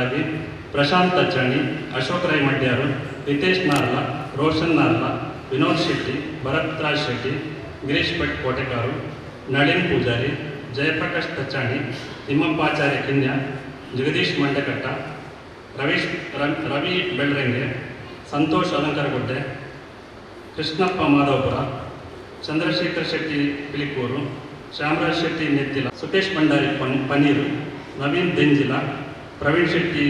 ಉಪಸಮಿತಿಗಳಾಗಿ ಪ್ರಶಾಂತ್ ತಚ್ಚಣಿ ಅಶೋಕ್ ರೈ ಮಡ್ಯಾರು ಹಿತೇಶ್ ನಾರ್ಲಾ, ರೋಷನ್ ನಾರ್ಲಾ, ವಿನೋದ್ ಶೆಟ್ಟಿ ಭರತ್ ರಾಜ್ ಶೆಟ್ಟಿ, ಗಿರೀಶ್ ಭಟ್ ಕೋಟೆಕಾರು, ನಳಿನ್ ಪೂಜಾರಿ, ಜಯಪ್ರಕಾಶ್ ತಚ್ಚಾಣಿ ತಿಮ್ಮಪ್ಪಾಚಾರ್ಯ ಕಿನ್ಯ, ಜಗದೀಶ್ ಮಂಡಕಟ್ಟ, ರವೀಶ್ ರವಿ ಬೆಳ್ರಂಗೆ, ಸಂತೋಷ್ ಅಲಂಕಾರಗುಡ್ಡೆ ಕೃಷ್ಣಪ್ಪ ಮಾಧವಪುರ, ಚಂದ್ರಶೇಖರ್ ಶೆಟ್ಟಿ ಪಿಲಿಕೂರು, ಶ್ಯಾಮರಾಜ್ ಶೆಟ್ಟಿ ನೆತ್ತಿಲ ಸುಖೇಶ್ ಭಂಡಾರಿ ಪನ್, ಪನ್ನೀರು, ನವೀನ್ ದೆಂಜಿಲ ಪ್ರವೀಣ್ ಶೆಟ್ಟಿ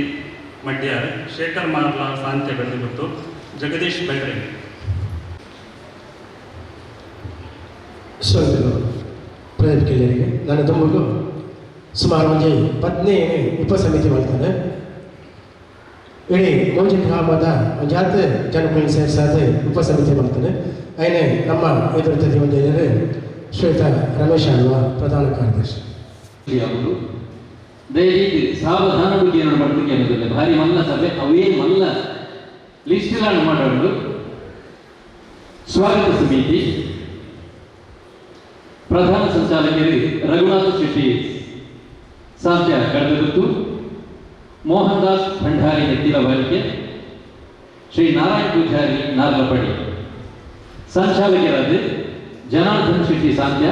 ಮಡ್ಯಾರ್ ಶೇಖರ್ ಮಾರ್ಲಾ ಸಾಂತ್ಯ ಬೆಳೆದುಗುತ್ತು ಜಗದೀಶ್ ಬೆಳ್ರಂಗೆ ಶ್ರೋತೃಗಳು ಪ್ರಯತ್ನಕ್ಕೆ ನಾನು ತುಂಬಲು ಸುಮಾರು ಒಂದು ಪತ್ನಿಯೇ ಉಪಸಮಿತಿ ಮಾಡ್ತಾರೆ. ಇಡೀ ಮೋಜಿ ಗ್ರಾಮದ ಒಂದು ಹತ್ತು ಜನಗಳು ಸೇರಿಸಾದ ಉಪಸಮಿತಿ ಮಾಡ್ತಾನೆ ಐನೇ ನಮ್ಮ ಎದುರು ಒಂದು ಇದ್ದಾರೆ ಶ್ವೇತಾ ರಮೇಶ್ ಅಲ್ವಾ ಪ್ರಧಾನ ಕಾರ್ಯದರ್ಶಿ. ಯಾವುದು ದಯವಿಟ್ಟು ಸಾವಧಾನವಾಗಿ ಏನು ಮಾಡ್ಲಿಕ್ಕೆ ಅನ್ನೋದಿಲ್ಲ ಭಾರಿ ಮಲ್ಲ ಸಭೆ, ಅವೇ ಮಲ್ಲ ಲಿಸ್ಟ್ ಮಾಡೋದು. ಸ್ವಾಗತ ಸಮಿತಿ. ಪ್ರಧಾನ ಸಂಚಾಲಕರು ರಘುನಾಥ ಶೆಟ್ಟಿ ಸಾಧ್ಯ ಕಳೆದಿರುತ್ತು ಮೋಹನ್ ದಾಸ್ ಭಂಡಾರಿ ಬಳಕೆ ಶ್ರೀ ನಾರಾಯಣ ಪೂಜಾರಿ ನಾರ್ಲಪಡಿ ಸಂಚಾಲಕರಾದ ಜನಾರ್ದನ್ ಶೆಟ್ಟಿ ಸಾಧ್ಯ,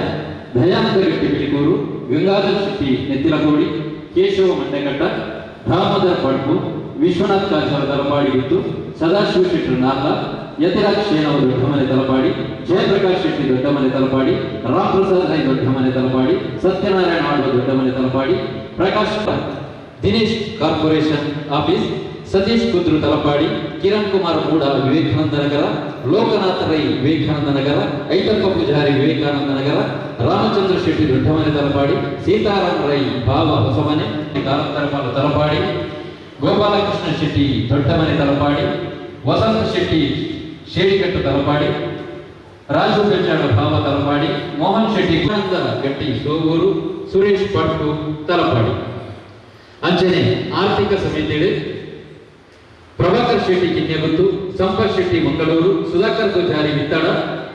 ದಯಾನಂದ ಗಟ್ಟಿ ಬಿಳಿಕೂರು ಗಂಗಾಧರ್ ಶೆಟ್ಟಿ ನೆತ್ತಿಲಕೋಡಿ ಕೇಶವ ಮಂಡಕಟ್ಟ ದಾಮೋದರ್ ಪಡ್ಪು ವಿಶ್ವನಾಥ್ ಕಾಚಾರ ತಲಪಾಡಿ ಇತ್ತು ಸದಾಶಿವ ಶೆಟ್ಟಿ ನಾಥ, ಯತಿರಾಜ್ ಶೇನವರು ದೊಡ್ಡಮನೆ ತಲಪಾಡಿ, ಜಯಪ್ರಕಾಶ್ ಶೆಟ್ಟಿ ದೊಡ್ಡಮನೆ ತಲಪಾಡಿ ರಾಮ್ ಪ್ರಸಾದ್ ರೈ ದೊಡ್ಡಮನೆ ತಲಪಾಡಿ, ಸತ್ಯನಾರಾಯಣ ಆಳ್ವ ದೊಡ್ಡಮನೆ ತಲಪಾಡಿ, ಪ್ರಕಾಶ್ ದಿನೇಶ್ ಕಾರ್ಪೊರೇಷನ್ ಆಫೀಸ್ ಸತೀಶ್ ಕುದ್ರು ತಲಪಾಡಿ, ಕಿರಣ್ ಕುಮಾರ್ ಮೂಡ ವಿವೇಕಾನಂದ ನಗರ, ಲೋಕನಾಥ ರೈ ವಿವೇಕಾನಂದ ನಗರ, ಐತಪ್ಪ ಪೂಜಾರಿ ವಿವೇಕಾನಂದ ನಗರ, ರಾಮಚಂದ್ರ ಶೆಟ್ಟಿ ದೊಡ್ಡಮನೆ ತಲಪಾಡಿ, ಸೀತಾರಾಮ್ ರೈ ಭಾವ ಹೊಸಮನೆ ಕಾರಂತರಪಾಲ ತಲಪಾಡಿ, ಗೋಪಾಲಕೃಷ್ಣ ಶೆಟ್ಟಿ ದೊಡ್ಡಮನೆ ತಲಪಾಡಿ, ವಸಂತ ಶೆಟ್ಟಿ ಶೇಡಿಕಟ್ಟು ತಲಪಾಡಿ, ರಾಜು ಬೆಚ್ಚಾಡ ಭಾವ ತಲಪಾಡಿ, ಮೋಹನ್ ಶೆಟ್ಟಿ ಗುಣಂದ ಗಟ್ಟಿ ಸೋಗೂರು, ಸುರೇಶ್ ಪಟ್ಟು ತಲಪಾಡಿ. ಅಂಚನೆ ಆರ್ಥಿಕ ಸಮಿತಿಗಳು ಪ್ರಭಾಕರ್ ಶೆಟ್ಟಿ ಕಿನ್ನೆಗುತ್ತು ಸಂಪತ್ ಶೆಟ್ಟಿ ಮಂಗಳೂರು, ಸುಧಾಕರ್ ಗುಜಾರಿ ಮಿತ್ತಡ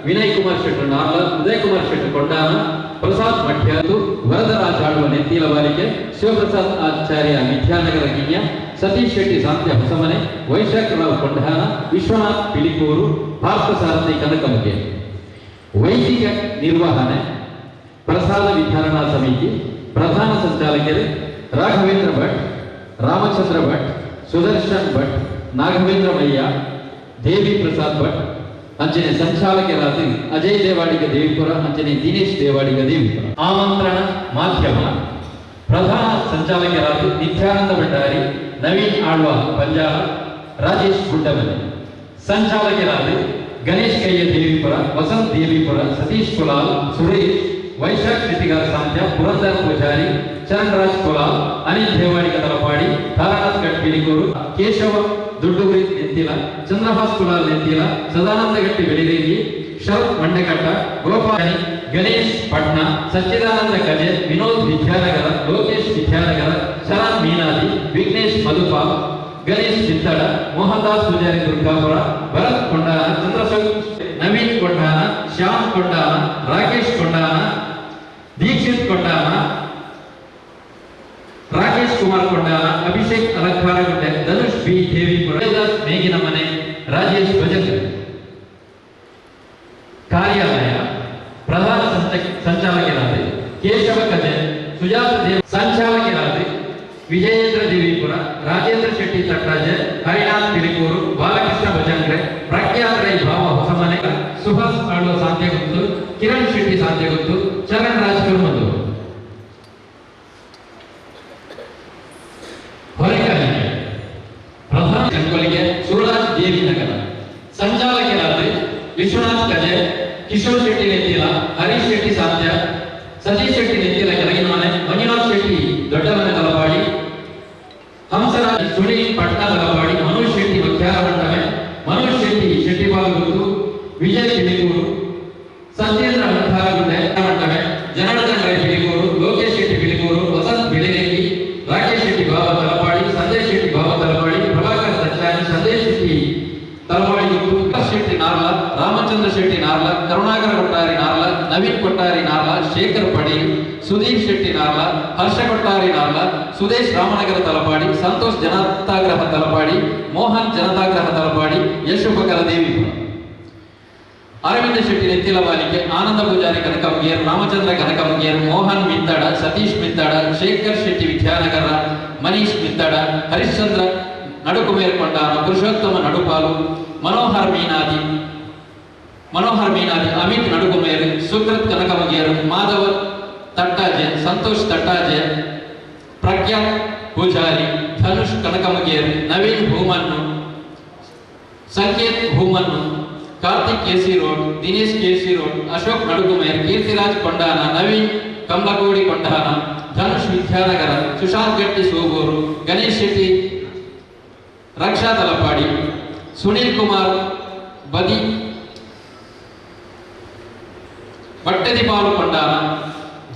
ವಿನಯ್ ಕುಮಾರ್ ಶೆಟ್ಟರ್ ನಾರ್ಲ, ಉದಯ್ ಕುಮಾರ್ ಶೆಟ್ಟರ್ ಕೊಂಡಾನ, ಪ್ರಸಾದ್ ಮಠ್ಯಾತು, ವರದರಾಜ್ ಆಡುವ ನೆತ್ತಿಲ ಬಾಲಿಕೆ, ಶಿವಪ್ರಸಾದ್ ಆಚಾರ್ಯ ಮಿಥ್ಯಾನಗರ ಕಿನ್ಯ ಸತೀಶ್ ಶೆಟ್ಟಿ ಸಾಂತ್ಯ ಹೊಸಮನೆ, ವೈಶಾಖ ರಾವ್ ಕೊಂಡಾನ, ವಿಶ್ವನಾಥ್ ಪಿಲಿಕೂರು ಭಾರತ ಸಾರಥಿ ಕನಕಮುಗೆ. ವೈದಿಕ ನಿರ್ವಹಣೆ, ಪ್ರಸಾದ ವಿಚಾರಣಾ ಸಮಿತಿ, ಪ್ರಧಾನ ಸಂಚಾಲಕರು ರಾಘವೇಂದ್ರ ಭಟ್, ರಾಮಚಂದ್ರ ಭಟ್, ಸುದರ್ಶನ್ ಭಟ್ ನಾಗವೇಂದ್ರ ಮಯ್ಯ ದೇವಿ ಪ್ರಸಾದ್ ಭಟ್ ಅಂಚನೆ ಸಂಚಾಲಕರಾದ ಅಜಯ್ ದೇವಾಡಿಗ ದೇವಿಪುರ ಅಂಚನೆ ದಿನೇಶ್ ದೇವಾಡಿಗ ದೇವಿಪುರ ಆಮಂತ್ರಣ ಮಾಧ್ಯಮ ಪ್ರಧಾನ ಸಂಚಾಲಕರಾದ ನಿತ್ಯಾನಂದ ಭಂಡಾರಿ ನವೀನ್ ಆಳ್ವ ಪಂಜಾಬ ರಾಜೇಶ್ ಗುಡ್ಡಮನೆ ಸಂಚಾಲಕರಾದ ಗಣೇಶ್ ಕೈಯ ದೇವಿಪುರ ವಸಂತ್ ದೇವಿಪುರ ಸತೀಶ್ ಕುಲಾಲ್ ಸುರೇಶ್ ವೈಶಾಖ್ ಶೆಟ್ಟಿಗಾರ ಸಾಂತ್ಯ ಪುರಂದರ್ ಪೂಜಾರಿ ಚರಣ್ ರಾಜ್ ಕುಲಾಲ್ ಅನಿಲ್ ದೇವಾಡಿಗ ತಲಪಾಡಿ ತಾರನಾಥ್ ಗಟ್ ಬಿಳಿಗೂರು ಕೇಶವ ದುಡ್ಡುಗುರಿ ನೆತ್ತಿಲ, ಚಂದ್ರಹಾಸ್ ಕುಲ ಸದಾನಂದ ಗಟ್ಟಿ ಬೆಳಿರೇಗಿ ಶರತ್ ಮಂಡಕಟ್ಟ ಗೋಪಾಲಿ ಗಣೇಶ್ ಪಟ್ನ, ಸಚ್ಚಿದಾನಂದ ಕಜೆ ವಿನೋದ್ ವಿದ್ಯಾನಗರ, ಲೋಕೇಶ್ ವಿದ್ಯಾನಗರ ಶರಣ್ ಮೀನಾದಿ, ವಿಘ್ನೇಶ್ ಮಧುಪಾಲ್ ಗಣೇಶ್ ಚಿತ್ತಡ ಮೋಹನ್ ದಾಸ್ ಪೂಜಾರಿ ದುರ್ಗಾಪುರ, ಭರತ್ ಕೊಂಡಾನ, ಚಂದ್ರಶೇಖರ್ ನವೀನ್ ಕೊಂಡಾನ, ಶ್ಯಾಮ್ ಕೊಂಡಾನ, ರಾಕೇಶ್ ಕೊಂಡಾನ, ದೀಕ್ಷಿತ್ ಕೊಂಡಾನ, ರಾಕೇಶ್ ಕುಮಾರ್ ಕೊಂಡಾನ, ಅಭಿಷೇಕ್ ಧನುಷ್ ಬಿ ದೇವಿಪುರ ಮೇಗಿನ ಮನೆ ರಾಜೇಶ್ ಭಜಕ್ ಕಾರ್ಯಾಲಯ ಪ್ರಧಾನ ಸಂಚ- ಸಂಚಾಲಕರಾದ ಕೇಶವ ಕಜೆ ಸುಜಾತ ದೇವ್ ಸಂಚಾಲಕರಾದ ವಿಜಯೇಂದ್ರ ದೇವಿಪುರ ರಾಜೇಂದ್ರ ಶೆಟ್ಟಿ ತಟ್ರಾಜ ಹರಿನಾಥ್ ಪಿಲಿಕೂರು ಬಾಲಕೃಷ್ಣ ಭಜಂಗ್ರೆ ಪ್ರಖ್ಯಾತ ರೈ ಭಾವ ಹೊಸಮನೆ ಸುಹಾಸ್ ಆಳ್ವ ಸಾಂತ್ಯಗುತ್ತು ಕಿರಣ್ ಶೆಟ್ಟಿ ಸಾಂತ್ಯಗುತ್ತು ಚರಣ್ ರಾಜ್ ಕುರ್ಮಂದು ಹೊರಕಾಲಿಕೆ ಪ್ರಧಾನ ಕಂಕೊಲಿಗೆ ಸೂರಜ್ ದೇವಿ ನಗರ ಸಂಚಾಲಕರಾದ ವಿಶ್ವನಾಥ್ ಕಜೆ ಕಿಶೋರ್ ಶೆಟ್ಟಿ ನೆತ್ತಿಲ ಹರೀಶ್ ಶೆಟ್ಟಿ ಸಾಧ್ಯ ಸತೀಶ್ ಶೆಟ್ಟಿ ನೆತ್ತಿಲ ಕೆಳಗಿನ ಮನೆ Manjunath Shetty Dodda Mane Talapady Hamsaraj Sunil Patna Talapady Manoj Shetty Vakyara Mandave Manoj Shetty Shetty Balaguttu Vijay Piliguru Satyendra Mantharagudde Mandave Janardhan Rai Biliguru Lokesh Shetty Biliguru Vasanth Bilirege Rakesh Shetty Baba Talapady Sanjay Shetty Baba Talapady Prabhakar Sachchani Sandesh Shetty Talapady Guttu Shetty Narla Ramachandra Shetty Narla Karunakara Bhattari Narla Naveen Kottari Narla Shekhar Padeel Sudhir Shetty Narla Harsha Kottari Narla Sudesh Ramanagara Talapady, Santosh Janathagraha Talapady, Mohan Janathagraha Talapady Yashopakara Devi Aravinda Shetty Nettilavalike Ananda Poojary Kanakamagiyar Ramachandra Kanakamagiyar Mohan Mittada, Satish Mittada, Shekhar Shetty Vidyanagara, Manish Mittada, Harishchandra Nadukumer Kondara Purushottama Nadupalu, Manohar Meenadi Manohar Meenadi, Amit Nadukumer Sukrith Kanakamagiyar Madhava Tattaje Santhosh Tattaje Prajna Poojary, Dhanush Kanakamageri, Naveen Bhumannu, Sanketh Bhumannu, Karthik K C road, Dinesh K C road, Ashok Nadugumer, Keerthiraj Kondana, Naveen Kambagodi Kondana, Dhanush Vidyanagar, Sushanth Gatti Soguru, Ganesh Shetty, Raksha Talapadi, Sunil Kumar ಬದಿ, Battedipalu Kondana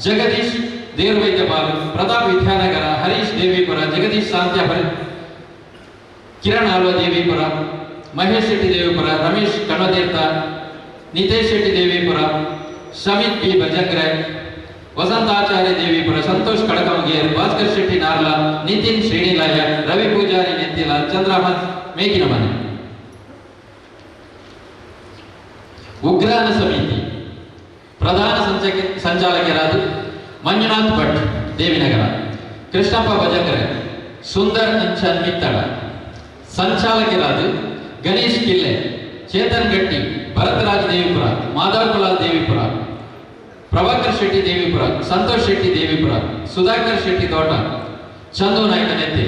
Jagadish Devavaidyapalu Pratap Vidyanagar Harish Devipura Jagadish Santhya Hari Kiran Alva Devipura Mahesh Shetty Devipura Ramesh Kannatheertha Nitesh Shetty Devipura Shamith B Bhajangre Vasanthacharya Devipura Santosh Kadakamagiyar Bhaskar Shetty Narla Nitin Srinilaya Ravi Poojary Nettila Chandraman ಮೇಕಿನ ಮನೆ ಉಗ್ರಾಣ ಸಮಿತಿ ಪ್ರಧಾನ ಸಂಚಕ ಸಂಚಾಲಕರಾದ ಮಂಜುನಾಥ್ ಭಟ್, ದೇವಿನಗರ, ಕೃಷ್ಣಪ್ಪ ಭಜಕರೆ, ಸುಂದರ್ ಇಂಚನ್ ಮಿತ್ತಡ ಸಂಚಾಲಕರಾದ ಗಣೇಶ್ ಕಿಲ್ಲೆ ಚೇತನ್ ಗಟ್ಟಿ, ಭರತರಾಜ್ ದೇವಿಪುರ, ಮಾಧವ್ ಕುಲಾಲ್ ದೇವಿಪುರ, ಪ್ರಭಾಕರ್ ಶೆಟ್ಟಿ ದೇವಿಪುರ, ಸಂತೋಷ್ ಶೆಟ್ಟಿ ದೇವಿಪುರ, ಸುಧಾಕರ್ ಶೆಟ್ಟಿ ತೋಟ, ಚಂದು ನಾಯ್ಕ ನೆತ್ತಿ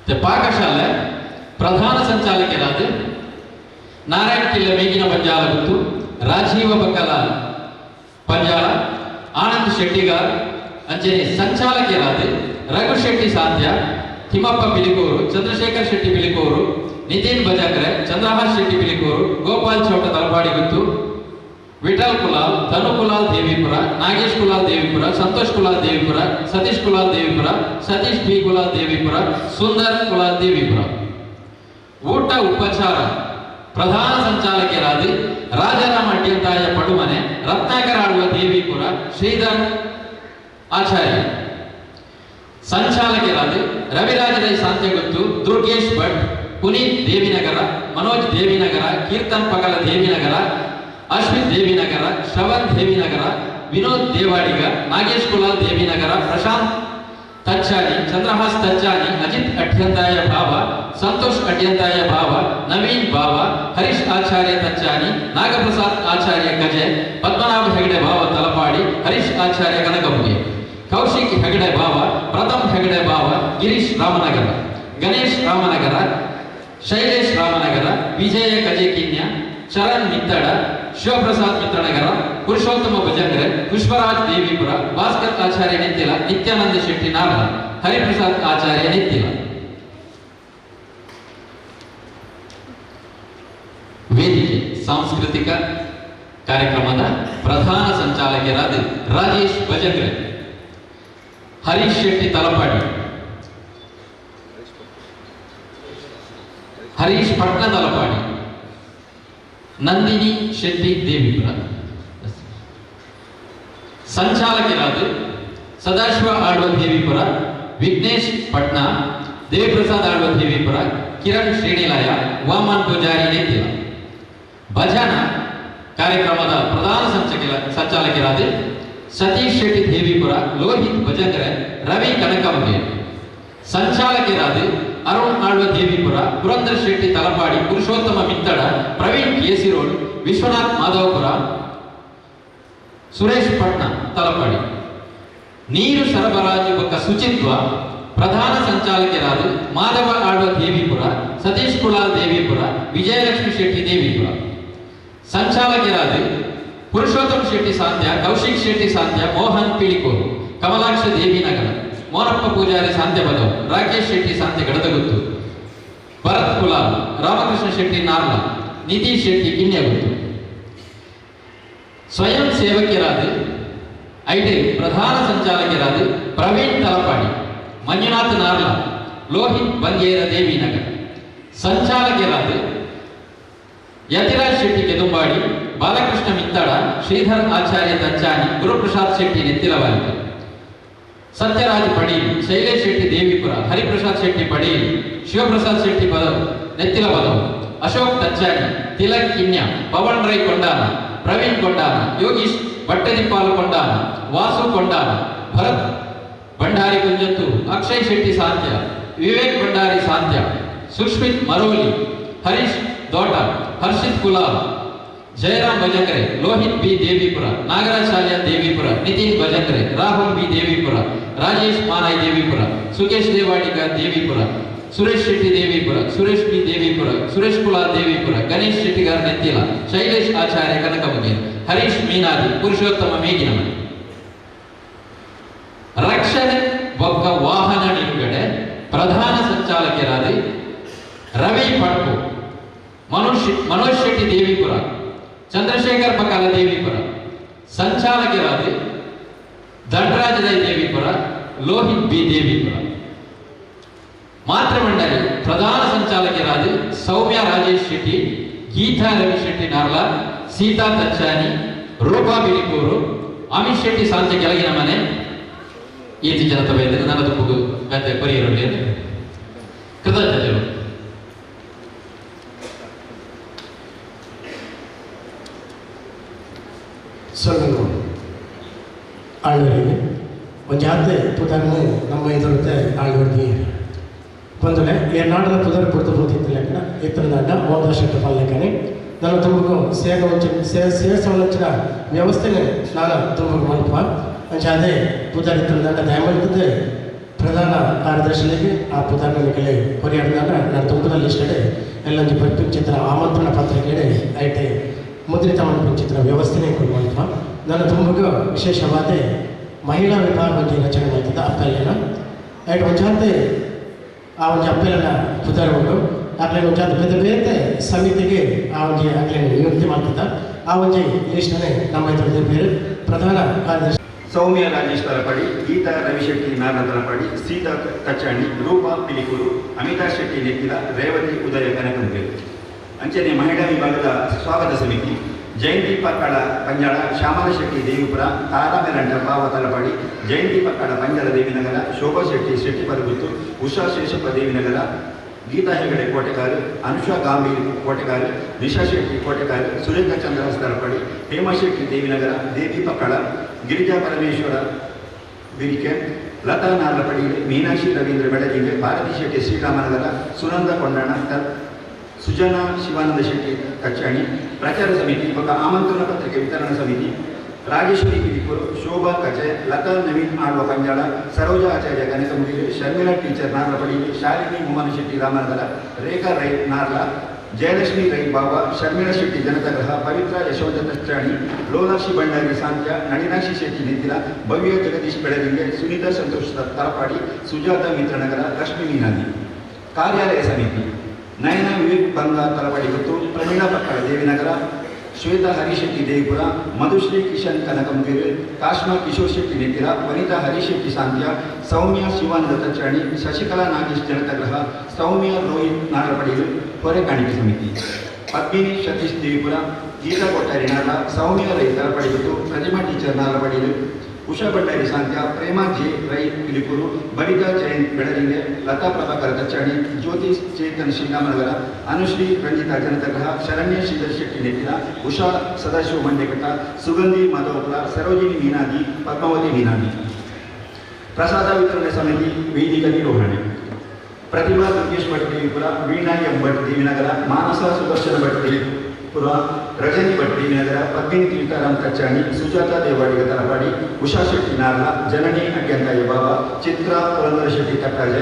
ಮತ್ತೆ ಪಾಕಶಾಲೆ ಪ್ರಧಾನ ಸಂಚಾಲಕರಾದ ನಾರಾಯಣ ಕಿಲ್ಲೆ ಮೇಗಿನ ಬಂಜಾಲ ಗುತ್ತು ರಾಜೀವ ಬಕ್ಕಲ ಪಂಜಾಳ ಆನಂದ್ ಶೆಟ್ಟಿಗಾರ್ ಅಂಚನೆ ಸಂಚಾಲಕರಾದ ರಘು ಶೆಟ್ಟಿ ಸಾಧ್ಯ, ತಿಮ್ಮಪ್ಪ ಬಿಲಿಕೂರು, ಚಂದ್ರಶೇಖರ್ ಶೆಟ್ಟಿ ಬಿಲಿಕೂರು, ನಿತಿನ್ ಬಜಾಕ್ರೆ, ಚಂದ್ರಹಾಸ್ ಶೆಟ್ಟಿ ಬಿಲಿಕೂರು, ಗೋಪಾಲ್ ಚೌಟ ತಲಪಾಡಿ ಗುತ್ತು, ವಿಠಲ್ ಕುಲಾಲ್, ಧನು ಕುಲಾಲ್ ದೇವಿಪುರ, ನಾಗೇಶ್ ಕುಲಾಲ್ ದೇವಿಪುರ, ಸಂತೋಷ್ ಕುಲಾಲ್ ದೇವಿಪುರ, ಸತೀಶ್ ಕುಲಾಲ್ ದೇವಿಪುರ, ಸತೀಶ್ ಬಿ ಕುಲಾಲ್ ದೇವಿಪುರ, ಸುಂದರ್ ಕುಲಾಲ್ ದೇವಿಪುರ. ಊಟ ಉಪಚಾರ, ಪ್ರಧಾನ ಸಂಚಾಲಕರಾದ ತಾಯಿಯ ಪಡುಮನೆ, ರತ್ನಾಕರ ಆಳುವ ದೇವಿಪುರ, ಶ್ರೀಧರ್ ಆಚಾರ್ಯ. ಸಂಚಾಲಕರಾದ ರವಿರಾಜ ರೈ ಸಾಂತ್ಯಗುತ್ತು ದುರ್ಗೇಶ್ ಭಟ್, ಪುನೀತ್ ದೇವಿನಗರ, ಮನೋಜ್ ದೇವಿನಗರ, ಕೀರ್ತನ್ ಪಗಲ ದೇವಿನಗರ, ಅಶ್ವಿನ್ ದೇವಿನಗರ, ಶ್ರವಣ್ ದೇವಿನಗರ, ವಿನೋದ್ ದೇವಾಡಿಗ, ನಾಗೇಶ್ ಕುಲಾಲ್ ದೇವಿನಗರ, ಪ್ರಶಾಂತ್ ತಚ್ಚಾನಿ ಚಂದ್ರಹಾಸ್ ತಚ್ಚಾನಿ ಅಜಿತ್ ಅಡ್ಯಂತಾಯ ಭಾವ, ಸಂತೋಷ್ ಅಡ್ಯಂತಾಯ ಭಾವ, ನವೀನ್ ಭಾವ, ಹರೀಶ್ ಆಚಾರ್ಯ ತಚ್ಚಾನಿ ನಾಗಪ್ರಸಾದ್ ಆಚಾರ್ಯ ಕಜೆ ಪದ್ಮನಾಭ ಹೆಗಡೆ ಭಾವ ತಲಪಾಡಿ, ಹರೀಶ್ ಆಚಾರ್ಯ ಕನಕಪುಗೆ ಕೌಶಿಕ್ ಹೆಗಡೆ ಭಾವ, ಪ್ರಥಮ್ ಹೆಗಡೆ ಭಾವ, ಗಿರೀಶ್ ರಾಮನಗರ, ಗಣೇಶ್ ರಾಮನಗರ, ಶೈಲೇಶ್ ರಾಮನಗರ, ವಿಜಯ ಕಜೆಕಿನ್ಯ ಚರಣ್ ಮಿತ್ತಡ ಶಿವಪ್ರಸಾದ್ ಮಿತ್ರನಗರ, ಪುರುಷೋತ್ತಮ ಭಜಂಗ್ರೆ, ಪುಷ್ಪರಾಜ್ ದೇವಿಪುರ, ಭಾಸ್ಕರ್ ಆಚಾರ್ಯ ನೆತ್ತಿಲ ನಿತ್ಯಾನಂದ ಶೆಟ್ಟಿ ನಾರ್ಲ ಹರಿಪ್ರಸಾದ್ ಆಚಾರ್ಯ ನೆತ್ತಿಲ ವೇದಿಕೆ ಸಾಂಸ್ಕೃತಿಕ ಕಾರ್ಯಕ್ರಮದ ಪ್ರಧಾನ ಸಂಚಾಲಕರಾದ ರಾಜೇಶ್ ಭಜಂಗ್ರೆ, ಹರೀಶ್ ಶೆಟ್ಟಿ ತಲಪಾಡಿ, ಹರೀಶ್ ಪಟ್ನ ತಲಪಾಡಿ ನಂದಿನಿ ಶೆಟ್ಟಿ ದೇವಿಪುರ ಸಂಚಾಲಕರಾದ ಸದಾಶಿವ ಆಳ್ವ ದೇವಿಪುರ ವಿಘ್ನೇಶ್ ಪಟ್ನ ದೇವಿಪ್ರಸಾದ್ ಆಳ್ವ ದೇವಿಪುರ ಕಿರಣ್ ಶ್ರೇಣಿಲಯ ವಾಮನ್ ಪೂಜಾರಿ ನೆತ್ತಿಲ ಭಜನ ಕಾರ್ಯಕ್ರಮದ ಪ್ರಧಾನ ಸಂಚಲ ಸಂಚಾಲಕರಾದ ಸತೀಶ್ ಶೆಟ್ಟಿ ದೇವಿಪುರ ಲೋಹಿತ್ ಭಜಂಗ್ರೆ ರವಿ ಕನಕಮಗೆ ಸಂಚಾಲಕರಾದ ಅರುಣ್ ಆಳ್ವ ದೇವಿಪುರ ಪುರಂದರ್ ಶೆಟ್ಟಿ ತಲಪಾಡಿ, ಪುರುಷೋತ್ತಮ ಮಿತ್ತಡ ಪ್ರವೀಣ್ ಕೇಸಿ ರೋಡ್, ವಿಶ್ವನಾಥ್ ಮಾಧವಪುರ, ಸುರೇಶ್ ಪಟ್ನ ತಲಪಾಡಿ. ನೀರು ಸರಬರಾಜು ಬಕ್ಕ ಶುಚಿತ್ವ ಪ್ರಧಾನ ಸಂಚಾಲಕರಾದ ಮಾಧವ ಆಳ್ವ ದೇವಿಪುರ ಸತೀಶ್ ಕುಲಾಲ್ ದೇವಿಪುರ, ವಿಜಯಲಕ್ಷ್ಮಿ ಶೆಟ್ಟಿ ದೇವಿಪುರ. ಸಂಚಾಲಕರಾದ ಪುರುಷೋತ್ತಮ ಶೆಟ್ಟಿ ಸಾಧ್ಯ, ಕೌಶಿಕ್ ಶೆಟ್ಟಿ ಸಾಧ್ಯ, ಮೋಹನ್ ಪಿಳಿಕೋರು, ಕಮಲಾಕ್ಷ ದೇವಿನಗರ. ಮೋನಪ್ಪ ಪೂಜಾರಿ ಸಾಂತ್ಯ ಬದವ್, ರಾಕೇಶ್ ಶೆಟ್ಟಿ ಸಾಂತ್ಯ ಗಡದಗುತ್ತು. ಭರತ್ ಕುಲಾಲ್, ರಾಮಕೃಷ್ಣ ಶೆಟ್ಟಿ ನಾರ್ಲ, ನಿತೀಶ್ ಶೆಟ್ಟಿ ಕಿನ್ಯಗುತ್ತು ಸ್ವಯಂ ಸೇವಕಿಯರಾದ ಐಟಿ ಪ್ರಧಾನ ಸಂಚಾಲಕರಾದ ಪ್ರವೀಣ್ ತಲಪಾಡಿ, ಮಂಜುನಾಥ್ ನಾರ್ಲ, ಲೋಹಿತ್ ಬಂಗೇರ ದೇವಿನಗರ. ಸಂಚಾಲಕರಾದ ಯತಿರಾಜ್ ಶೆಟ್ಟಿ ಕೆದುಂಬಾಡಿ, ಬಾಲಕೃಷ್ಣ ಮಿತ್ತಡ ಶ್ರೀಧರ್ ಆಚಾರ್ಯ ತಂಚಾನಿ Guruprasad Shetty ನೆತ್ತಿಲವಾಲಿಕೆ Sathyaraj Padil Shailesh Shetty, Devipura, Hariprasad Shetty Padil Shivaprasad Shetty ಬದವು ನೆತ್ತಿಲ ಬದವು Ashok ತಚ್ಚಾನಿ Tilak ಕಿಣ್ಯ Pavan Rai Kondana, Praveen Kondana, Yogish ಭಟ್ಟದಿಪ್ಪಾಲು Kondana, Vasu Kondana, Bharat Bhandari ಕುಂಜತ್ತು, Akshay Shetty Sadhya, Vivek Bhandari Sadhya Sushmith Maroli, Harish Dota Harshith Kulal. Jayaram Bhajankare, Lohith B. Devipura Nagaracharya Devipura, Nitin Bhajankare, Rahul B. Devipura, Rajesh Manay Devipura Sukhesh Devadiga Devipura, Suresh Shetty Devipura, Suresh B. Devipura, Suresh Kular Devipura, Ganesh Shettigar Nettila, Shailesh Acharya Kanakamagi Harish Meenadi, Purushottama Meginamane ರಕ್ಷಣೆ ಒಬ್ಬ ವಾಹನ ನಿಲುಗಡೆ, ಪ್ರಧಾನ ಸಂಚಾಲಕರಾದ ರವಿ ಮನೋಜ್ ಶೆಟ್- ಮನೋಜ್ ಶೆಟ್ಟಿ ದೇವಿಪುರ. ಚಂದ್ರಶೇಖರ್ ಪಕಾಲ ದೇವಿಪುರ ದಂಡರಾಜ ದೈ Devipura Lohith B Devipura ಮಾತೃಮಂಡಲಿ ಪ್ರಧಾನ ಸಂಚಾಲಕರಾದ ಸೌಮ್ಯ ರಾಜೇಶ್ ಶೆಟ್ಟಿ, ಗೀತಾ ರವಿ ಶೆಟ್ಟಿ ನಾರ್ಲಾ, ಸೀತಾ ತಚ್ಚಾನಿ ರೂಪಾ ಬಿಲಿಪೂರು ಅಮಿತ್ ಶೆಟ್ಟಿ ಸಾಂತ್ಯ ಕೆಳಗಿನ ಮನೆ. ಈತಿ ಜನತ ವೈದ್ಯರು ನನ್ನದು ಪರಿಹರಲಿ ಕೃತಜ್ಞತೆಗಳು ಜಾತೆ ನಮ್ಮ ನಮ್ಮ ಎದುರುತ್ತೆ ಆಳ್ವರ್ಗಿ ಬಂದರೆ ಏರ್ನಾಡದ ಪುದರ್ ಪುಡ್ತು ಹೋಗ್ತಿತ್ತು ಲೆಕ್ಕ. ಇತರ ದಂಡ ಮೂರು ವರ್ಷ ಪಾಲನೆ ನಾನು ತುಂಬకు ಸೇಗ ಸೇ ಸೇರಿಸವಲಂಚಿನ ವ್ಯವಸ್ಥೆನೇ ನಾನು ತುಂಬకు ಮಲ್ಪ ಅಂಚಾದೆ ಪುದರ್ ಇತರ ದಂಡ ದಯಮಾಡಿದ್ದು ಪ್ರಧಾನ ಕಾರ್ಯದರ್ಶಿಗಳಿಗೆ ಆ ಪುದರ್ನ ನಿಗಲಿ ಕೊರಿಯಾಡ್ದಾಗ ನಾನು ತುಂಬದ ಲಿಸ್ಟಡೆ ಎಲ್ಲೊಂದು ಚಿತ್ರ ಆಮಂತ್ರಣ ಪತ್ರಿಕೆಡೆ ಐಟೆ ಮುದ್ರಿತ ಚಿತ್ರ ವ್ಯವಸ್ಥೆನೇ ಕೊಡುವಂಥ ನನ್ನ ತುಂಬಗೂ ವಿಶೇಷವಾದ ಮಹಿಳಾ ವಿಭಾಗ ಬಗ್ಗೆ ರಚನೆ ಮಾಡ್ತಿದ್ದ ಅಪ್ಪೆಲ್ಲ ಐಟ್ ಒಂಜಾತೆ ಆ ಒಂದು ಅಪ್ಪೆಲ್ಲ ಸುಧಾರಗೊಂಡು ಆಗ್ಲೇ ಒಂಜಾತ ಬೇರೆ ಬೇರೆ ಸಮಿತಿಗೆ ಆ ಒಂದು ಆಗ್ಲೇ ನಿಯುಕ್ತಿ ಮಾಡ್ತಿದ್ದ. ಆ ಒಂದು ಲಿಸ್ಟನೇ ನಮ್ಮ ಇದ್ರ ಬೇರೆ ಪ್ರಧಾನ ಕಾರ್ಯದರ್ಶಿ ಸೌಮ್ಯ ರಾಜೇಶ್ವರ ಪಡಿ ಗೀತಾ ರವಿಶೆಟ್ಟಿ ನಾರಾಯಣ ಪಡಿ ಸೀತಾ ತಚ್ಚಾಣಿ ರೂಪಾ ಪಿಲಿಕೂರು, ಅಮಿತಾ ಶೆಟ್ಟಿ ನೆತ್ತಿಲ ರೇವತಿ ಉದಯ ಕನಕಂಬೆ ಅಂಚನೆ ಮಹಿಳಾ ವಿಭಾಗದ ಸ್ವಾಗತ ಸಮಿತಿ. ಜಯಂತಿ ಪಕ್ಕಳ ಪಂಜಳ ಶ್ಯಾಮಲ ಶೆಟ್ಟಿ ದೇವಿಪುರ ತಾರಾ ಮೆರಂಟ ಪಾವ ತಲಪಾಡಿ ಜಯಂತಿ ಪಕ್ಕಳ ಪಂಜಳ ದೇವಿನಗರ ಶೋಭಾ ಶೆಟ್ಟಿ ಶೆಟ್ಟಿ ಪರಗುತ್ತು ಉಷಾ ಶೇಷಪ್ಪ ದೇವಿನಗರ, ಗೀತಾ ಹೆಗಡೆ ಕೋಟೆಗಾರು, ಅನುಷಾ ಗಾಂಭೀರ್ ಕೋಟೆಗಾರು ನಿಶಾ ಶೆಟ್ಟಿ ಕೋಟೆಗಾರು ಸುರೇಖ ಚಂದ್ರ ಹೇಮಾ ಶೆಟ್ಟಿ ದೇವಿನಗರ, ದೇವಿ ಪಕ್ಕಳ ಗಿರಿಜಾ ಪರಮೇಶ್ವರ ಬಿರಿಕೆ ಲತಾ ನಾರ್ಲಪಡಿ ಮೀನಾಕ್ಷಿ ರವೀಂದ್ರ ಬೆಳಗಿಗೆ, ಭಾರತಿ ಶೆಟ್ಟಿ ಶ್ರೀರಾಮನಗರ, ಸುನಂದ ಕೊಂಡಣ ಸುಜನಾ ಶಿವಾನಂದ ಶೆಟ್ಟಿ ಕಚ್ಚಾಣಿ ಪ್ರಚಾರ ಸಮಿತಿ ಮತ್ತು ಆಮಂತ್ರಣ ಪತ್ರಿಕೆ ವಿತರಣಾ ಸಮಿತಿ, ರಾಜೇಶ್ವರಿ ಕಿರಿಪುರು ಶೋಭಾ ಕಜೆ, ಲತಾ ನವೀನ್ ಆಳ್ವ ಪಂಜಾಳ, ಸರೋಜಾ ಆಚಾರ್ಯ ಕನಕಮುಗಿಲು ಶರ್ಮಿಳಾ ಟೀಚರ್ ನಾರ್ಲಪಡಿ ಶಾಲಿನಿ ಮೋಹನ ಶೆಟ್ಟಿ ರಾಮನಗರ, ರೇಖಾ ರೈ ನಾರ್ಲ, ಜಯಲಕ್ಷ್ಮಿ ರೈ ಬಾಬಾ, ಶರ್ಮಿಳಾ ಶೆಟ್ಟಿ ಜನತಾಗ್ರಹ ಪವಿತ್ರ ಯಶೋಧ ತಚ್ಚಾಣಿ ಲೋಲಾಕ್ಷಿ ಭಂಡಾರಿ ಸಾಂತ್ಯ, ನಳಿನಾಕ್ಷಿ ಶೆಟ್ಟಿ ನಿಂತಿಲ ಭವ್ಯ ಜಗದೀಶ್ ಬೆಳದಿಂಗೆ ಸುನೀತಾ ಸಂತೋಷ್ ತರಪಾಡಿ ಸುಜಾತ ಮಿತ್ರನಗರ, ಲಕ್ಷ್ಮೀ ಮೀನಾದಿ ಕಾರ್ಯಾಲಯ ಸಮಿತಿ. ನಯನ ವಿವೇಕ್ ಬಂದ ತಲಪಾಡಿ ಹೊತ್ತು ಪ್ರವೀಣ ಪಕ್ಕಳ ದೇವಿನಗರ, ಶ್ವೇತಾ ಹರಿಶೆಟ್ಟಿ ದೇವಿಪುರ ಮಧುಶ್ರೀ ಕಿಶನ್ ಕನಕಂಬೇರು, ಕಾಶ್ಮಾ ಕಿಶೋರ್ ಶೆಟ್ಟಿ ನೆತ್ತಿರ ವನಿತಾ ಹರಿಶೆಟ್ಟಿ ಸಾಂಧ್ಯ, ಸೌಮ್ಯ ಶಿವಾನಂದ ತಚ್ಚಾಣಿ ಶಶಿಕಲಾ ನಾಗೇಶ್ ಜನತಗ್ರಹ ಸೌಮ್ಯ ರೋಹಿತ್ ನಾಗರಪಡಿಯಲು ಹೊರೆ ಕಾಣಿಕೆ ಸಮಿತಿ. ಪದ್ಮಿನಿ ಸತೀಶ್ ದೇವಿಪುರ ಗೀತಾ ಕೊಟ್ಟಾರಿ ನಾಡ, ಸೌಮ್ಯ ರೈ ಪಡೆಯಿತು ಪ್ರತಿಮಾ ಟೀಚರ್ ನಾಡಪಡಿಲು ಉಷಾ ಭಂಡಾರಿ ಪ್ರೇಮ ಜೆ ರೈ ಪಿಲಿಪುರು ಬರಿತಾ ಜಯಂತ್ ಬೆಳಲಿಂಗೆ ಲತಾ ಪ್ರಭಾಕರ ದಚ್ಚಣಿ ಜ್ಯೋತಿ ಚೇತನ್ ಶ್ರೀರಾಮನಗರ, ಅನುಶ್ರೀ ರಂಜಿತಾ ಜನತಗ್ರಹ, ಶರಣ್ಯ ಶ್ರೀಧರ್ ಶೆಟ್ಟಿ ನೆಟ್ಟಿನ ಉಷಾ ಸದಾಶಿವ ಮಂಡ್ಯಕಟ್ಟ ಸುಗಂಧಿ ಮಾಧವಪುರ, ಸರೋಜಿನಿ ಮೀನಾದಿ, ಪದ್ಮಾವತಿ ಮೀನಾದಿ. ಪ್ರಸಾದ ವಿತರಣೆ ಸಮಿತಿ, ವೇದಿಕ ನಿರ್ವಹಣೆ. ಪ್ರತಿಭಾ ದುರ್ಗೇಶ್ ಭಟ್ ದೇವಿಪುರ, ವೀಣಾ ಎಂ ಭಟ್ ದೇವಿನಗರ, ಮಾನಸ ಸುದರ್ಶನ ಭಟ್ ದೇವಿಪುರ ರಜನಿ ಭಟ್ ದೇವಿನಗರ ಪದ್ಮಿನಿ ತೀರ್ಥರಾಮ್ ಕಚ್ಚಾಣಿ ಸುಜಾತ ದೇವಾಡಿಗ ತಲಪಾಡಿ ಉಷಾ ಶೆಟ್ಟಿ ನಾರ್ಲ ಜನನಿ ಅಡ್ಯಂಕಾಯ ಬಾಬಾ ಚಿತ್ರ ಪುರಂದರ ಶೆಟ್ಟಿ ಕಟ್ಟಾಜ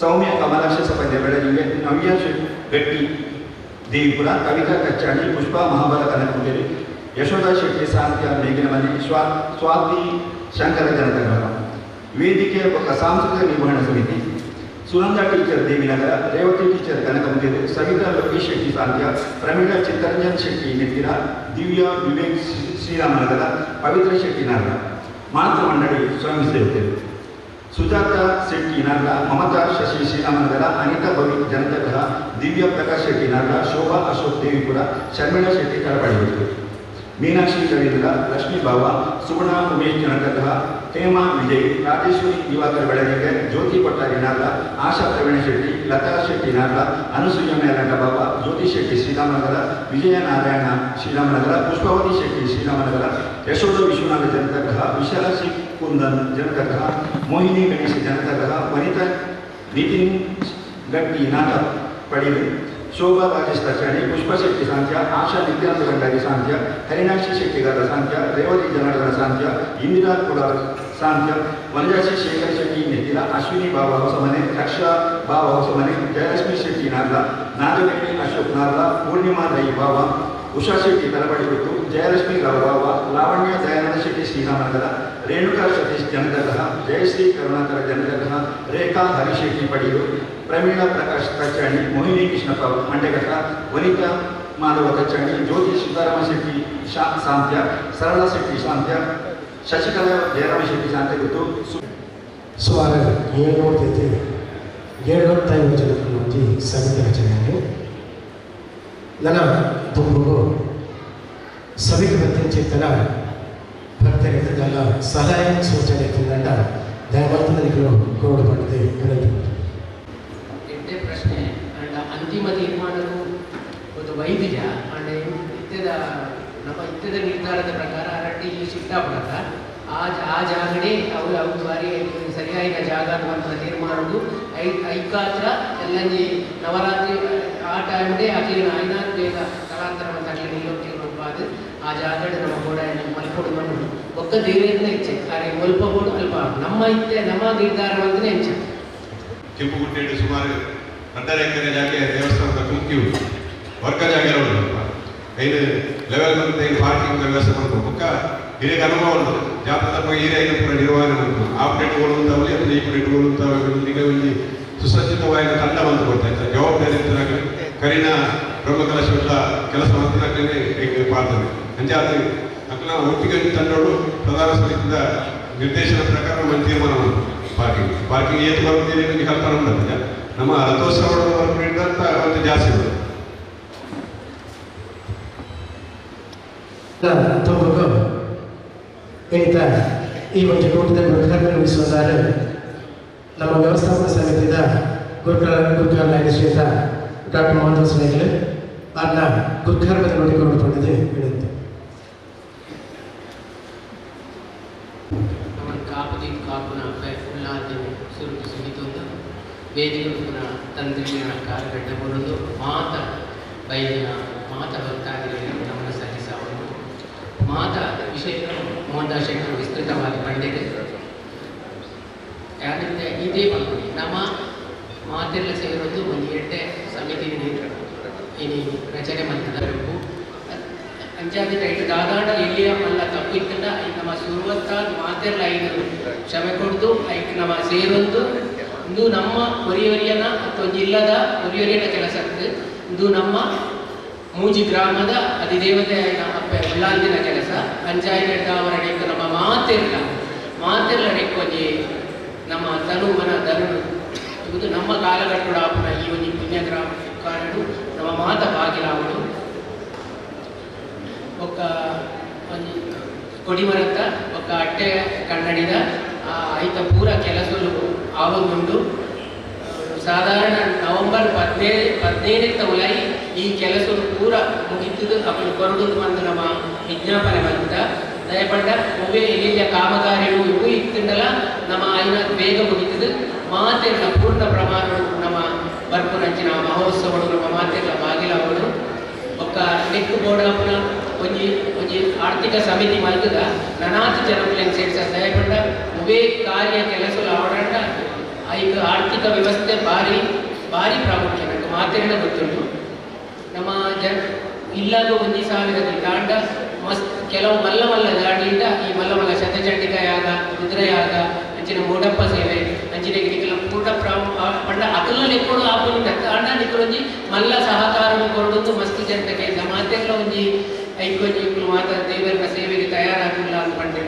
ಸೌಮ್ಯ ಕಮಲಾಕ್ಷ ಸಪದ್ಯ ಬೆಳಗಿಗೆ ನವ್ಯ ಶೆಟ್ಟಿ ಗಟ್ಟಿ ದೇವಿಪುರ ಕವಿತಾ ಕಚ್ಚಾಣಿ ಪುಷ್ಪಾ ಮಹಾಬಲ ಕನಕಪುರಿ ಯಶೋಧ ಶೆಟ್ಟಿ ಸಾಂತ್ಯ ಮೇಘನ ಮನೆ ಸ್ವಾ ಸ್ವಾತಿ ಶಂಕರ ಜನತಗ್ರಹ ವೇದಿಕೆ ఒక ಸಾಂಸ್ಕೃತಿಕ ನಿರ್ವಹಣಾ ಸಮಿತಿ ಸುನಂದ ಟೀಚರ್ ದೇವಿನಗರ, ರೇವತಿ ಟೀಚರ್ ಕನಕಮುದಿರು ಸವಿತಾ ಲೋಕೇಶ್ ಶೆಟ್ಟಿ ಸಾಂಧ್ಯ, ಪ್ರಮೀಳಾ ಚಿತ್ತರಂಜನ್ ಶೆಟ್ಟಿ ನೆತ್ತಿರ, ದಿವ್ಯಾ ವಿವೇಕ್ ಶ್ರೀ- ಶ್ರೀರಾಮನಗರ, ಪವಿತ್ರ ಶೆಟ್ಟಿ ನಗರ. ಮಾತೃ ಮಂಡಳಿ ಸ್ವಾಮಿ ಸೇವಕರು. ಸುಜಾತ ಶೆಟ್ಟಿ ನಗರ, ಮಮತಾ ಶಶಿ ಶ್ರೀರಾಮನಗರ, ಅನಿತಾ ಭವಿ ಜನತಗ್ರಹ ದಿವ್ಯ ಪ್ರಕಾಶ್ ಶೆಟ್ಟಿ ನಗರ, ಶೋಭಾ ಅಶೋಕ್ ದೇವಿಪುರ, ಶರ್ಮಿಳಾ ಶೆಟ್ಟಿ ತಳಪಡಿಬಿಟ್ಟು ಮೀನಾಕ್ಷಿ ರವೀಂದ್ರ, ಲಕ್ಷ್ಮೀ ಬಾಬಾ ಸುಗುಣ ಉಮೇಶ್ ಜನತಗ್ರಹ ಹೇಮಾ ವಿಜಯ್ ರಾಜೇಶ್ವರಿ ದಿವಾಕರ್ ಬೆಳಗೆರೆ ಜ್ಯೋತಿ ಕೊಟ್ಟಾರಿ ನಾರ್ಲ, ಆಶಾ ಪ್ರವೀಣ ಶೆಟ್ಟಿ, ಲತಾ ಶೆಟ್ಟಿ ನಾರ್ಲ, ಅನುಸೂಯ ಮೇಲಂಡ ಬಾಬಾ, ಜ್ಯೋತಿ ಶೆಟ್ಟಿ ಶ್ರೀರಾಮನಗರ, ವಿಜಯ ನಾರಾಯಣ ಶ್ರೀರಾಮನಗರ, ಪುಷ್ಪವತಿ ಶೆಟ್ಟಿ ಶ್ರೀರಾಮನಗರ, ಯಶೋಧ ವಿಶ್ವನಾಥ ಜನತಗ್ರಹ ವಿಶಾಲ ಸಿ ಕುಂದನ್ ಜನತಗ್ರಹ ಮೋಹಿನಿ ಗಣೇಶ ಜನತಗ್ರಹ ವನಿತಾ ನಿತಿನ್ ಗಟ್ಟಿ ನಾಟ ಪಡೆಯಲು ಶೋಭಾ ರಾಜೇಶ್ ತಚಾಣಿ ಪುಷ್ಪ ಶೆಟ್ಟಿ ಸಾಂತ್ಯ ಆಶಾ ನಿತ್ಯಾನಂದ ಭಂಡಾರಿ ಸಾಂತ್ಯ ಹರಿಣಾಕ್ಷಿ ಶೆಟ್ಟಿಗಾರ ಸಾಂತ್ಯ ರೇವತಿ ಜನಾರ್ದನ ಸಾಂತ್ಯ ಇಂದಿರಾ ಕೂಡ ಸಾಂತ್ಯ ವನಜಾಕ್ಷಿ ಶೇಖರ್ ಶೆಟ್ಟಿ ನೆತ್ತಿಲ, ಅಶ್ವಿನಿ ಬಾಬಾ ಹೊಸಮನೆ, ರಕ್ಷಾ ಬಾಬಾ ಹೊಸಮನೆ, ಜಯಲಕ್ಷ್ಮಿ ಶೆಟ್ಟಿ ನಾರ್ಲ, ನಾಗವೇಣಿ ಅಶೋಕ್ ನಾರ್ಲ, ಪೂರ್ಣಿಮಾ ದೈ ಬಾಬಾ, ಉಷಾ ಶೆಟ್ಟಿ ತಲಪಡಿಬಿಟ್ಟು ಜಯಲಕ್ಷ್ಮಿ ರಾವ್ ಬಾಬ, ಲಾವಣ್ಯ ದಯಾನಂದ ಶೆಟ್ಟಿ ಶ್ರೀರಾಮನಗರ, ರೇಣುಕಾ ಸತೀಶ್ ಜನತಗ್ರಹ ಜಯಶ್ರೀ ಕರುಣಾಕರ ಜನತಗ್ರಹ ರೇಖಾ ಹರಿಶೆಟ್ಟಿ ಪಡೆಯಲು ಪ್ರಮೀಳಾ ಪ್ರಕಾಶ್ ತಚ್ಚಾಣಿ ಮೋಹಿನಿ ಕೃಷ್ಣಪ್ಪ ಮಂಡ್ಯಘಟ್ಟ ವನಿತಾ ಮಾಧವ ತಚ್ಚಾಣಿ ಜ್ಯೋತಿ ಸೀತಾರಾಮ ಶೆಟ್ಟಿ ಶಾ ಸಾಂತ್ಯ ಸರಳ ಶೆಟ್ಟಿ ಸಾಂತ್ಯ ಶಶಿಕಲಾ ಜಯರಾಮ ಶೆಟ್ಟಿ ಸಾಂತ್ಯ ಗೊತ್ತು ಸು ಸುಮಾರು ಏಳ್ನೂರು ಜೊತೆ ಏಳ್ನೂತ್ತೈದು ಜನರನ್ನು ಹೊಂದಿ ಸಮಿತಿ ರಚನೆಯನ್ನು ನನ್ನ ತುಂಬು ಸಭೆಗೆ ಬರ್ತಿಂಚಿತ್ತನ ಭಕ್ತರಿದ್ದಲ್ಲ ಸಲಹೆ ಸೂಚನೆ ತಿಂದಂಡ ದಯವಂತನಿಗಳು ಕೋಡ್ ಪಡೆದು ವಿನಂತಿ ಎಡ್ಡೆ ಪ್ರಶ್ನೆ ಅಂಡ ಅಂತಿಮ ತೀರ್ಮಾನವು ಒಂದು ವೈದ್ಯ ಅಂದರೆ ಇತ್ಯದ ನಮ್ಮ ಇತ್ಯದ ನಿರ್ಧಾರದ ಪ್ರಕಾರ ಅರಟ್ಟಿ ಸಿಟ್ಟಾಪಡಕ ಆ ಜ- ಆ ಜಾಗನೇ ಅವು ಅವು ಬಾರಿ ಸರಿಯಾದ ಜಾಗ ಅನ್ನುವಂಥ ತೀರ್ಮಾನವು ಐ ಐಕಾತ್ರ ಎಲ್ಲಂಜಿ ನವರಾತ್ರಿ ಆ ಟೈಮ್ಡೇ ಅಕ್ಲಿನ ಐನಾರು ಬೇಗ ಸ್ಥಳಾಂತರವನ್ನು ಅಕ್ಲಿನ ನಿಲ್ಲೋಕ್ಕೆ ರೂಪಾದ ಆ ಜಾಗಡೆ ನಮ್ಮ ಕೂಡ ಮಲ್ಪಡು ಬಂದು ಒಕ್ಕ ದೇವೇಂದ್ರ ಹೆಚ್ಚೆ ಆದರೆ ಮಲ್ಪಬೋದು ಅಲ್ಪ ನಮ್ಮ ಇತ್ತೆ ನಮ್ಮ ನಿರ್ಧಾರವಂತನೇ ಕೆಂಪು ಗುಡ್ಡೆ ಸುಮಾರು ಹನ್ನೆರಡು ಎಕರೆ ಜಾಗೆ ದೇವಸ್ಥಾನದ ಕುಂಕಿ ಉಂಟು ವರ್ಗ ಜಾಗ ಉಂಟು ಐದು ಲೆವೆಲ್ ಬಂದ ಐದು ಪಾರ್ಕಿಂಗ್ ವ್ಯವಸ್ಥೆ ಮಾಡ್ಬೇಕು ಮುಖ ಹಿರಿಯ ಅನುಭವ ಉಂಟು. ಜಾತ್ರದ ಬಗ್ಗೆ ಹಿರಿಯ ಪೂರ ನಿರ್ವಹಣೆ ಉಂಟು. ಆ ಪ್ಲೇಟ್ಗಳು ಅಥವಾ ಈ ಪ್ಲೇಟ್ಗಳು ಅಂತಾವಲ್ಲಿ ಈಗ ಇಲ್ಲಿ ಸುಸಜ್ಜಿತವಾದ ತಂಡ ಬಂದು ಗೊತ್ತಾಯ್ತು ಜವಾಬ್ದಾರಿ ಇರ್ತದಾಗ ಕರಿನ ಬ್ರಹ್ಮಕಲಶವೆಲ್ಲ ಕೆಲಸ ಮಾಡ್ತಿದ್ದಾಗಲೇ ಮಾಡ್ತದೆ ಅಂಜೆ ಅದು ಅಕ್ಲ ಒಟ್ಟಿಗೆ ತಂಡಗಳು ಪ್ರಧಾನ ಸಮಿತಿಯಿಂದ ನಿರ್ದೇಶನ ಪ್ರಕಾರ ನಮ್ಮ ತೀರ್ಮಾನ. ಪಾರ್ಕಿಂಗ್ ಪಾರ್ಕಿಂಗ್ ಏನು ಬರುತ್ತೀರಿ ಕಲ್ಪನೆ ಉಂಟಂತೆ. ನಮ್ಮ ಅರ್ಥೋತ್ಸವಂತ ಹೊರಗಿದ್ದಂತ ಒಂದು ಜಾಸ್ತಿ ಈ ಒಂದು ಕೂಟದ ಉದ್ಘಾಟನೆಗೊಳಿಸುವುದಾದರೆ ನಮ್ಮ ವ್ಯವಸ್ಥಾಪಕ ಸಮಿತಿಯ ಗುರುಕರ ಗುರುಕರ್ಮ ಶ್ರೀತ ಡಾಕ್ಟರ್ ಮೋಹನ್ ಸ್ನೇಹಿತರೆ ಅದನ್ನ ಗುರುಕರ್ಮದ ನೋಡಿಕೊಂಡು ಬಂದಿದೆ. ವೇದಿಕುನ ತಂತ್ರಜ್ಞಾನ ಕಾಲಘಟ್ಟ ಬರೋದು ಮಾತ ಬೈಲಿನ ಮಾತ ಭಕ್ತಾದಿಗಳಿಗೆ ಗಮನ ಸಲ್ಲಿಸಬಹುದು ಮಾತ ವಿಷಯ ಮೋಹನ್ದಾಸ್ ಶೆಟ್ಟರು ವಿಸ್ತೃತವಾಗಿ ಬಂದಿದೆ ಯಾರಿಂದ ಇದೇ ಬಂದು ನಮ್ಮ ಮಾತೆಲ್ಲ ಸೇರೋದು ಒಂದು ಎಡ್ಡೆ ಸಮಿತಿ ಇನಿ ರಚನೆ ಮಾಡಿದ್ದಾರೆ ಅಂಚಾದಿ ಐದು ದಾದಾಡ ಎಲ್ಲಿಯ ಮಲ್ಲ ತಪ್ಪಿತ್ತಂಡ ಐದು ನಮ್ಮ ಸುರುವತ್ತಾದ ಮಾತೆಲ್ಲ ಐದು ಕ್ಷಮೆ ಕೊಡ್ದು, ಐದು ನಮ್ಮ ಸೇರೊಂದು. ಇದು ನಮ್ಮ ಹೊರಿಯೊರಿಯನ ಅಥವಾ ಜಿಲ್ಲದ ಹೊರಿಯೊರಿಯನ ಕೆಲಸ. ಇದು ನಮ್ಮ ಮೂಜಿ ಗ್ರಾಮದ ಅಧಿದೇವತೆ ನಮ್ಮ ಎಲ್ಲಾಂದಿನ ಕೆಲಸ. ಪಂಚಾಯತ್ ಆವರಣಕ್ಕೆ ನಮ್ಮ ಮಾತಿರ್ಲ. ಮಾತಿರ್ಲ ನೆಕ್ಕೊಂಜಿ ನಮ್ಮ ತನು ಮನ ತರುಣು ಇದು ನಮ್ಮ ಕಾಲಘಟ್ಟ ಆಪುನ ಈ ಒಂದು ಪುಣ್ಯ ಗ್ರಾಮ ಕಾರಣ ನಮ್ಮ ಮಾತ ಬಾಗಿಲ ಒಕ್ಕ ಒಂದು ಕೊಡಿಮರತ್ತ ಒಕ್ಕ ಅಟ್ಟೆ ಕನ್ನಡಿದ ಐತ ಪೂರ ಕೆಲಸಲು ಆವಗೊಂಡು ಸಾಧಾರಣ ನವೆಂಬರ್ ಹದಿನೈದು ಹದಿನೈದಕ್ಕೆ ತಗೊಳ್ಳಾಯಿ ಈ ಕೆಲಸ ಪೂರ ಮುಗಿತದ ಅಪ್ಪನ ಕೊರಡು ಬಂದು ನಮ್ಮ ವಿಜ್ಞಾಪನೆ ಬಂದ. ದಯಪಟ್ಟ ಒಬ್ಬೇ ಎಲ್ಲಿಯ ಕಾಮಗಾರಿಗಳು ಇವು ಇತ್ತಿಂದಲ್ಲ ನಮ್ಮ ಆಯ್ನ ಬೇಗ ಮುಗಿತದ ಮಾತೆಗಳ ಪೂರ್ಣ ಪ್ರಮಾಣ ನಮ್ಮ ಬರ್ಪುನಂಚಿನ ಮಹೋತ್ಸವಗಳು, ನಮ್ಮ ಮಾತೆಗಳ ಬಾಗಿಲ ಒಕ್ಕ ನೆಕ್ಕು ಬೋರ್ಡ್ ಅಪ್ಪನ ಒಂಜಿ ಒಂಜಿ ಆರ್ಥಿಕ ಸಮಿತಿ ಮಲ್ತದ ನನಾತು ಜನಗಳನ್ನು ಸೇರ್ಸ ದಯಪಂಡ ಉವೇ ಕಾರ್ಯ ಕೆಲಸಲು ಆವಡಂಡ ಐದು ಆರ್ಥಿಕ ವ್ಯವಸ್ಥೆ ಭಾರಿ ಭಾರಿ ಪ್ರಾಮುಖ್ಯ. ನಂಗೆ ಮಾತೇನ ಗೊತ್ತುಂಟು. ನಮ್ಮ ಜನ ಇಲ್ಲಾಗ ಒಂಜಿ ಸಾವಿರದ ದಾಂಡ ಮಸ್ತ್ ಕೆಲವು ಮಲ್ಲ ಮಲ್ಲ ದಾಂಡಿಂದ ಈ ಮಲ್ಲ ಮಲ್ಲ ಶತಚಂಡಿಕ ಯಾಗ ಕುದುರೆ ಯಾಗ ಅಂಚಿನ ಮೂಡಪ್ಪ ಸೇವೆ, ಅಂಚಿನ ಗಿಡಿಗಳ ಪೂರ್ಣ ಪ್ರಾಮ ಪಂಡ ಅಕಲ ಲೆಕ್ಕೊಡು ಆಪುನಿಂದ ಕಾಂಡ ನಿಕ್ಕಳೊಂಜಿ ಮಲ್ಲ ಸಹಕಾರವು ಕೊರಡೊಂದು ಮಸ್ತ್ ಜನತೆಗೆ. ಮಾತೆಲ್ಲ ಒಂಜಿ ಐಕ್ಯಜೀವನು ಮಾತ ದೇವರ ಸೇವೆಗೆ ತಯಾರಾಗಿಲ್ಲ ಅಂದ್ಕೊಂಡೆ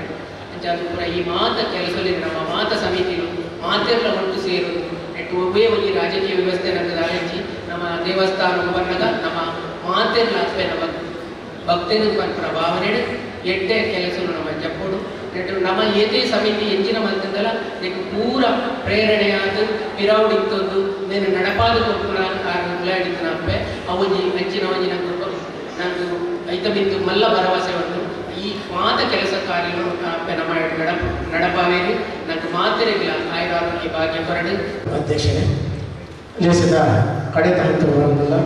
ಅಂಚಾದ ಪೂರ ಈ ಮಾತ ಕೆಲಸದಲ್ಲಿ ನಮ್ಮ ಮಾತ ಸಮಿತಿಯು ಮಾತೆಲ್ಲ ಒಟ್ಟು ಸೇರೋದು ನೆಟ್ಟು ಒಬ್ಬೇ ಒಂದು ರಾಜಕೀಯ ವ್ಯವಸ್ಥೆ ನನ್ನದು ಆರಂಜಿ ನಮ್ಮ ದೇವಸ್ಥಾನ ಬಂದಾಗ ನಮ್ಮ ಮಾತೆಲ್ಲ ಅಷ್ಟೇ ನಮ್ಮ ಭಕ್ತನ ಪರ ಭಾವನೆ ಎಡ್ಡೆ ಕೆಲಸ ನಮ್ಮ ಜಪ್ಪೋಡು. ನೆಟ್ಟು ನಮ್ಮ ಏದೇ ಸಮಿತಿ ಎಂಜಿನ ಮಂತದಲ್ಲ ನೆಟ್ಟು ಪೂರ ಪ್ರೇರಣೆ ಆದ ಪಿರಾವುಡ್ ಇತ್ತೊಂದು, ನೇನು ನಡಪಾದ ಕೊಪ್ಪುರ ಕಾರಣ ಉಳ್ಳಾಡಿತ್ತು ನಮ್ಮ ಅವನಿ ಅಂಚಿನ ಅಂಜಿನ ಬಿದ್ದು ಮಲ್ಲ ಭರವಸೆ ಉಂಟು ಈ ಮಾತ ಕೆಲಸ ಕಾರ್ಯವನ್ನು ನಮ್ಮ ನಡಪ ನಡಪಾವೇರಿ ನಂಗೆ ಮಾತಿರಗಿಲ್ಲ ಆಯುರಾರೋಗ್ಯ ಭಾಗ್ಯ ಕೊರಡು ಅಧ್ಯಕ್ಷರೇ ದೇಶದ ಕಡೆ ಹಂತವರನ್ನೆಲ್ಲ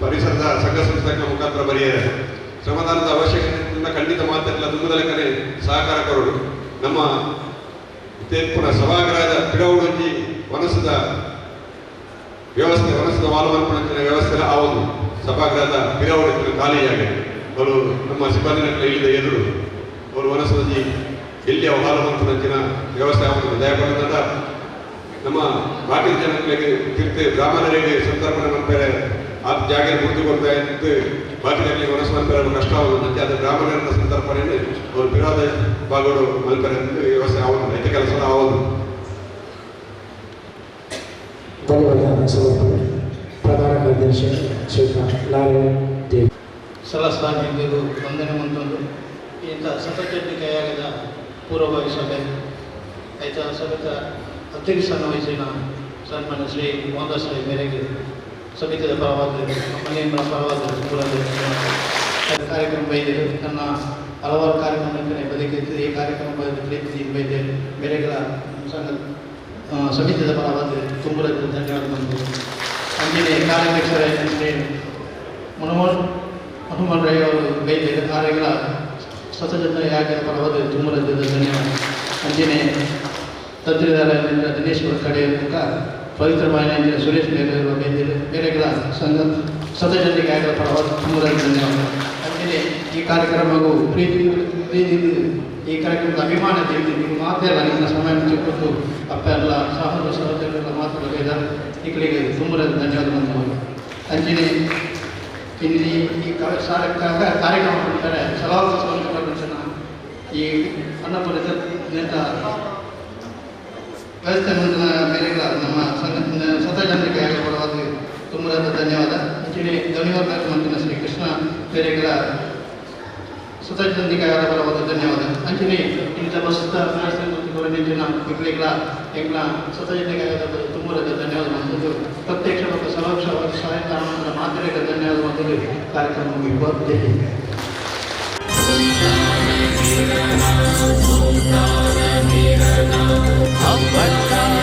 ಪರಿಸರದ ಸಂಘ ಸಂಸ್ಥೆಗಳ ಮುಖಾಂತರ ಬರೆಯರೆ ಶ್ರಮದಾನದ ಅವಶ್ಯಕತೆಯಿಂದ ಖಂಡಿತ ಮಾತೆಲ್ಲ ತುಂಬದ ಲೆಕ್ಕನೆ ಸಹಕಾರ ಕೊರಡು ನಮ್ಮ ತೇರ್ಪುರ ಸಭಾಗೃಹದ ಪಿಡೌಡಂಜಿ ವನಸದ ವ್ಯವಸ್ಥೆ ವನಸದ ವಾಲವರ್ಪಣೆ ವ್ಯವಸ್ಥೆ ಆ ಒಂದು ಸಭಾಗೃಹದ ಪಿಡೌಡ ಖಾಲಿಯಾಗಿದೆ. ಅವರು ನಮ್ಮ ಸಿಬ್ಬಂದಿನ ಇಲ್ಲಿದ ಎದುರು ಅವರು ವನಸದಜಿ ಎಲ್ಲಿ ವಾಲವಂತನಂಚಿನ ವ್ಯವಸ್ಥೆ ಆಗುತ್ತದೆ. ದಯಪಡಿದ ನಮ್ಮ ಬಾಕಿ ಜನಗಳಿಗೆ ತಿರ್ತಿ ಬ್ರಾಹ್ಮಣರಿಗೆ ಸಂತರ್ಪಣೆ ಮಾಡ್ತಾರೆ. ಆ ಜಾಗ ಗುರುತು ಕೊಡ್ತಾ ಇದ್ದು ಬಾಕಿ ಜನರಿಗೆ ಮಾಡ್ತಾರೆ ಕಷ್ಟ ಆಗುತ್ತಂತೆ ಅದು ಗ್ರಾಮದ ಸಂತರ್ಪಣೆಯನ್ನು ಅವರು ವಿರೋಧ ಭಾಗಗಳು ಮಾಡ್ತಾರೆ ವ್ಯವಸ್ಥೆ ರೈತ ಕೆಲಸ ಆಗುವುದು ಧನ್ಯವಾದ ಸಮರ್ಪಣೆ ಒಂದನೇ ನಾರಾಯಣ ದೇವಿ ಸಲಸಾಗಿದ್ದು ವಂದನೆ ಮುಂದೊಂದು. ಇಂಥ ಸತಚಟ್ಟಿ ಕೈಯಾಗದ ಪೂರ್ವಭಾವಿ ಸಭೆ. ಆಯ್ತ ಸಭೆತ ಅಧ್ಯಕ್ಷನ ವಹಿಸಿನ ಸನ್ಮಾನ್ಯ ಶ್ರೀ ಮೋಹನ್ ಸಾಹೇಬ್ ಮೇರೆಗೆ ಸಮಿತಿಯ ಪರವಾದ ಮನೆಯ ಪರವಾದ ಕಾರ್ಯಕ್ರಮ ಬೈದರು. ನನ್ನ ಹಲವಾರು ಕಾರ್ಯಕ್ರಮಕ್ಕೆ ಬದುಕಿದ್ದು ಈ ಕಾರ್ಯಕ್ರಮ ಪ್ರೀತಿ ಬೈದೆ ಬೇರೆಗಳ ಸಂಘ ಸಮಿತಿಯ ಪರವಾದ ತುಂಬ ಧನ್ಯವಾದ. ಬಂದು ಅಂಜನೆ ಕಾರ್ಯಾಧ್ಯಕ್ಷರೇ ಶ್ರೀ ಮನೋಹರ್ ಹನುಮಾನ್ ರೈ ಅವರು ಬೈದಿದ್ದಾರೆ ಕಾರ್ಯಗಳ ಸತಜನ ಯಾಕೆ ಪರವಾದ ತುಂಬ ಧನ್ಯವಾದ ಅಂಜನೆ ತತ್ರಿದಾರರಿಂದ ದಿನೇಶ್ವರ ಕಡೆ ಮುಖ ಪವಿತ್ರ ಮಾನ್ಯ ಸುರೇಶ್ ಬೇರೆಯವರು ಬೈದಿದ್ದಾರೆ ಬೇರೆಗಳ ಸಂಘ ಸತಜನಿಗೆ ಆಗಿರೋ ಪರವಾದ ತುಂಬ ಧನ್ಯವಾದ ಅಂಜನೆ ಈ ಕಾರ್ಯಕ್ರಮವು ಪ್ರೀತಿ ಪ್ರೀತಿ ಈ ಕಾರ್ಯಕ್ರಮದ ಅಭಿಮಾನ ತಿಳಿದು ನೀವು ಮಾತೆಲ್ಲ ನಿಮ್ಮ ಸಮಯ ಕೊಟ್ಟು ಅಪ್ಪ ಎಲ್ಲ ಸಹೋದರ ಸಹೋದರರೆಲ್ಲ ಮಾತಾಡಬೇಕಾದ ಈ ಕಡೆಗೆ ತುಂಬ ಧನ್ಯವಾದ ಬಂದವರು ಅಂಜನೆ ಇಲ್ಲಿ ಈ ಸಾರಕ್ಕಾಗ ಕಾರ್ಯಕ್ರಮ ಕೊಡ್ತಾರೆ ಸಲಹಾ ಸಂಘಟನ ಈ ಅನ್ನಪೂರ್ಣ ನೇತ ವ್ಯವಸ್ಥೆ ಮುಂದಿನ ಮೇರೆಗಳ ನಮ್ಮ ಸಂಘ ಸತಜನರಿಗೆ ಪರವಾದ ತುಂಬ ಧನ್ಯವಾದ. ಅಂಜನೆ ಧ್ವನಿವರ್ಧಕ ಮಂತ್ರಿನ ಶ್ರೀ ಕೃಷ್ಣ ಬೇರೆಗಳ ಸತಜನಿಗೆ ಪರವಾದ ಧನ್ಯವಾದ ಅಂಚನೆ ಇಂಥ ಪ್ರಸ್ತುತ ನಿಂತಿನ ಮಕ್ಕಳಿಗಳ ಎಂಗ್ಲ ಸತಜನಿಗೆ ತುಂಬ ಧನ್ಯವಾದ ಮತ್ತು ಪ್ರತ್ಯಕ್ಷ ಮತ್ತು ಸರೋಕ್ಷ ಸಹಾಯಕ ಮಾತ್ರೆಗೆ ಧನ್ಯವಾದ ಮೊದಲು ಕಾರ್ಯಕ್ರಮ ಹಬ್ಬದ